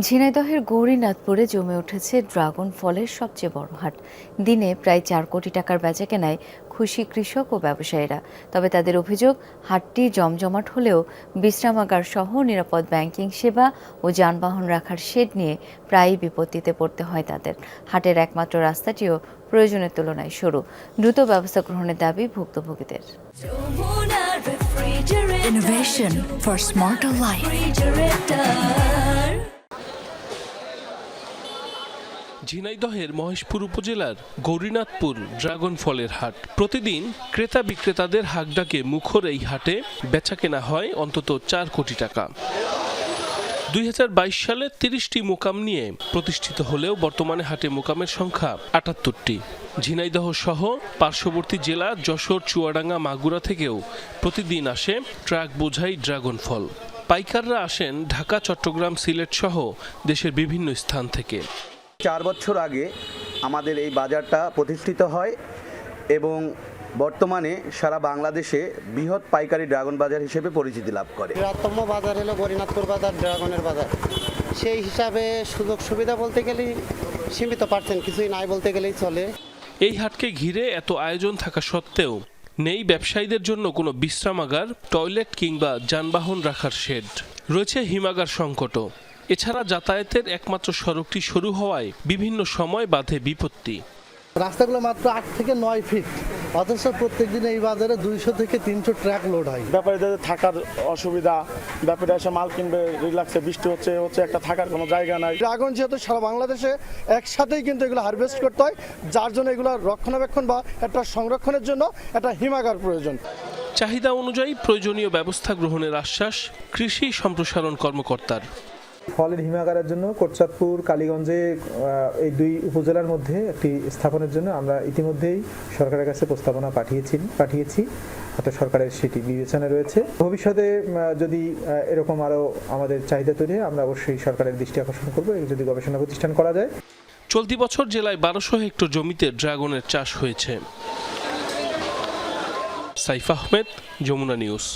ঝিনাইদহের গৌরীনাথপুরে জমে উঠেছে ড্রাগন ফলের সবচেয়ে বড় হাট। দিনে প্রায় চার কোটি টাকার বেচা কেনায় খুশি কৃষক ও ব্যবসায়ীরা। তবে তাদের অভিযোগ, হাটটি জমজমাট হলেও বিশ্রামাগার সহ নিরাপদ ব্যাংকিং সেবা ও যানবাহন রাখার শেড নিয়ে প্রায়ই বিপত্তিতে পড়তে হয় তাদের। হাটের একমাত্র রাস্তাটিও প্রয়োজনের তুলনায় সরু। দ্রুত ব্যবস্থা গ্রহণের দাবি ভুক্তভোগীদের। Innovation for smarter life. ঝিনাইদহের মহেশপুর উপজেলার গৌরীনাথপুর ড্রাগন ফলের হাট। প্রতিদিন ক্রেতা বিক্রেতাদের হাকডাকে মুখর এই হাটে বেচাকেনা হয় অন্তত চার কোটি টাকা। দুই সালে তিরিশটি মোকাম নিয়ে প্রতিষ্ঠিত হলেও বর্তমানে হাটে মোকামের সংখ্যা আটাত্তরটি। ঝিনাইদহ সহ পার্শ্ববর্তী জেলা যশোর, চুয়াডাঙ্গা, মাগুরা থেকেও প্রতিদিন আসে ট্রাক বোঝাই ড্রাগন ফল। পাইকাররা আসেন ঢাকা, চট্টগ্রাম, সিলেট সহ দেশের বিভিন্ন স্থান থেকে। চার বছর আগে আমাদের এই বাজারটা প্রতিষ্ঠিত হয় এবং বর্তমানে সারা বাংলাদেশে বৃহৎ পাইকারি ড্রাগন বাজার হিসেবে পরিচিতি লাভ করে। বৃহত্তম বাজার হলো গরিনাথপুর বাজার ড্রাগনের বাজার। সেই হিসাবে সুযোগ সুবিধা বলতে গেলেই সীমিত পার্সেন্ট কিছুই নাই বলতে গেলেই চলে। এই হাটকে ঘিরে এত আয়োজন থাকা সত্ত্বেও নেই ব্যবসায়ীদের জন্য কোনো বিশ্রামাগার টয়লেট কিংবা যানবাহন রাখার শেড রয়েছে হিমাগার সংকটও। এছাড়া যাতায়াতের একমাত্র সড়কটি শুরু হওয়ায় বিভিন্ন সময় বাধে বিপত্তি। রাস্তাগুলো মাত্র আট থেকে নয় ফিট অথচ প্রত্যেক দিন এই বাজারে দুইশো থেকে তিনশো ট্র্যাক লোড হয়। ব্যাপারীদের থাকার অসুবিধা ব্যাপারে এসে মাল কিনবে রিল্যাক্সে বৃষ্টি হচ্ছে হচ্ছে একটা থাকার কোনো জায়গা নাই। ড্রাগন যেহেতু সারা বাংলাদেশে একসাথেই কিন্তু এগুলো হারভেস্ট করতে হয় যার জন্য এগুলো রক্ষণাবেক্ষণ বা একটা সংরক্ষণের জন্য একটা হিমাগার প্রয়োজন। চাহিদা অনুযায়ী প্রয়োজনীয় ব্যবস্থা গ্রহণের আশ্বাস কৃষি সম্প্রসারণ কর্মকর্তার। ফলের হিমাগারের জন্য কোটচাঁদপুর, কালীগঞ্জে এই দুই উপজেলার মধ্যে একটি স্থাপনের জন্য আমরা ইতিমধ্যেই সরকারের কাছে প্রস্তাবনা পাঠিয়েছি পাঠিয়েছি। অর্থাৎ সরকারের সেটি বিবেচনা রয়েছে। ভবিষ্যতে যদি এরকম আরও আমাদের চাহিদা তৈরি আমরা অবশ্যই সরকারের দৃষ্টি আকর্ষণ করব যদি গবেষণা প্রতিষ্ঠান করা যায়। চলতি বছর জেলায় বারোশো হেক্টর জমিতে ড্রাগনের চাষ হয়েছে। সাইফ আহমেদ, যমুনা নিউজ।